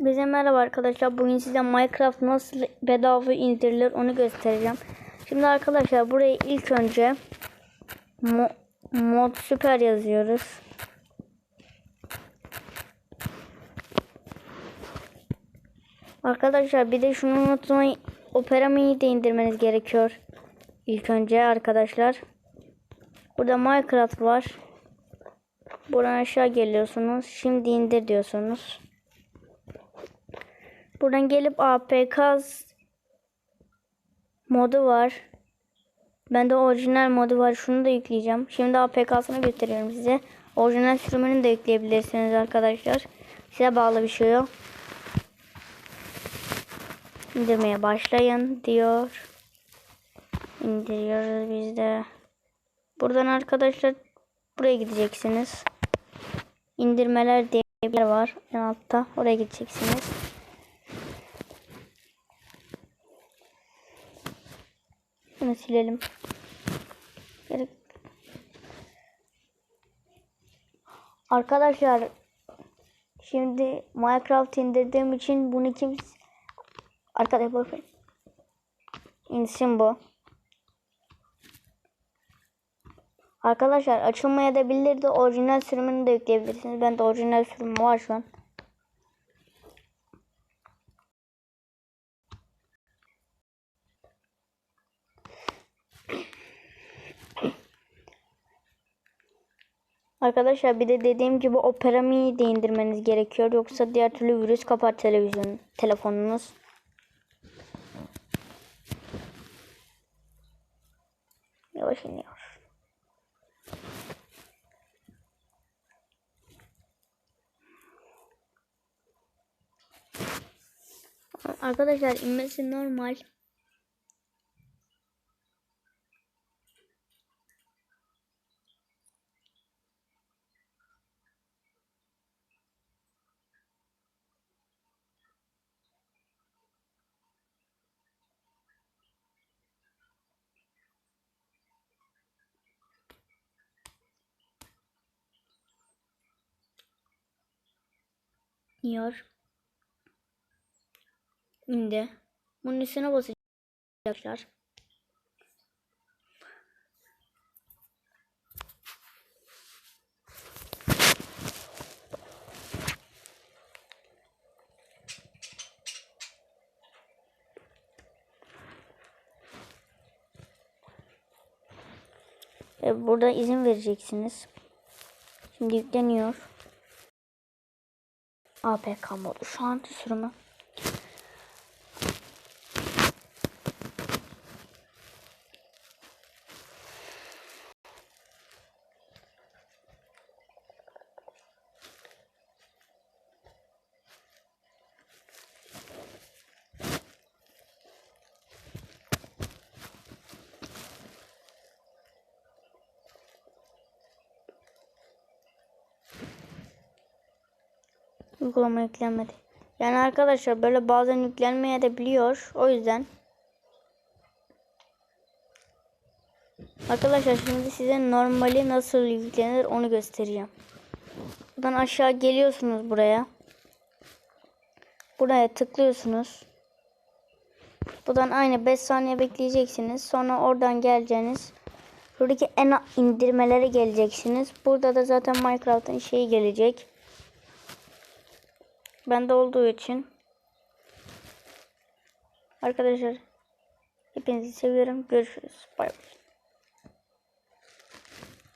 Bize merhaba arkadaşlar. Bugün size Minecraft nasıl bedava indirilir onu göstereceğim. Şimdi arkadaşlar buraya ilk önce mo mod süper yazıyoruz. Arkadaşlar bir de şunu unutmayın. Opera Mini'yi de indirmeniz gerekiyor. İlk önce arkadaşlar. Burada Minecraft var. Buradan aşağı geliyorsunuz. Şimdi indir diyorsunuz. Buradan gelip APK modu var. Bende orijinal modu var. Şunu da yükleyeceğim. Şimdi APK'sını gösteriyorum size. Orijinal sürümünü de yükleyebilirsiniz arkadaşlar. Size bağlı bir şey yok. İndirmeye başlayın diyor. İndiriyoruz biz de. Buradan arkadaşlar buraya gideceksiniz. İndirmeler diye bir yer var en altta. Oraya gideceksiniz. Bunu silelim. Gerek. Arkadaşlar şimdi Minecraft indirdiğim için bunu kim arkadaşlar bakın. İnsin bu. Arkadaşlar açılmaya da bilirdi. Orijinal sürümünü de yükleyebilirsiniz. Ben de orijinal sürümü var şu an. Arkadaşlar bir de dediğim gibi Opera Mini de indirmeniz gerekiyor. Yoksa diğer türlü virüs kapar televizyon telefonunuz. Yavaş iniyor. Arkadaşlar inmesi normal. İniyor. İndi. Bunun üstüne basacaklar. Ve burada izin vereceksiniz. Şimdi yükleniyor. APK modu şu an sürümü. Uygulama yüklenmedi. Yani arkadaşlar böyle bazen yüklenmeye de biliyor. O yüzden Arkadaşlar şimdi size normali nasıl yüklenir onu göstereceğim. Buradan aşağı geliyorsunuz buraya. Buraya tıklıyorsunuz. Buradan aynı 5 saniye bekleyeceksiniz. Sonra oradan geleceğiniz. Buradaki en indirmelere geleceksiniz. Burada da zaten Minecraft'ın şeyi gelecek. Bende olduğu için. Arkadaşlar hepinizi seviyorum. Görüşürüz. Bay bay.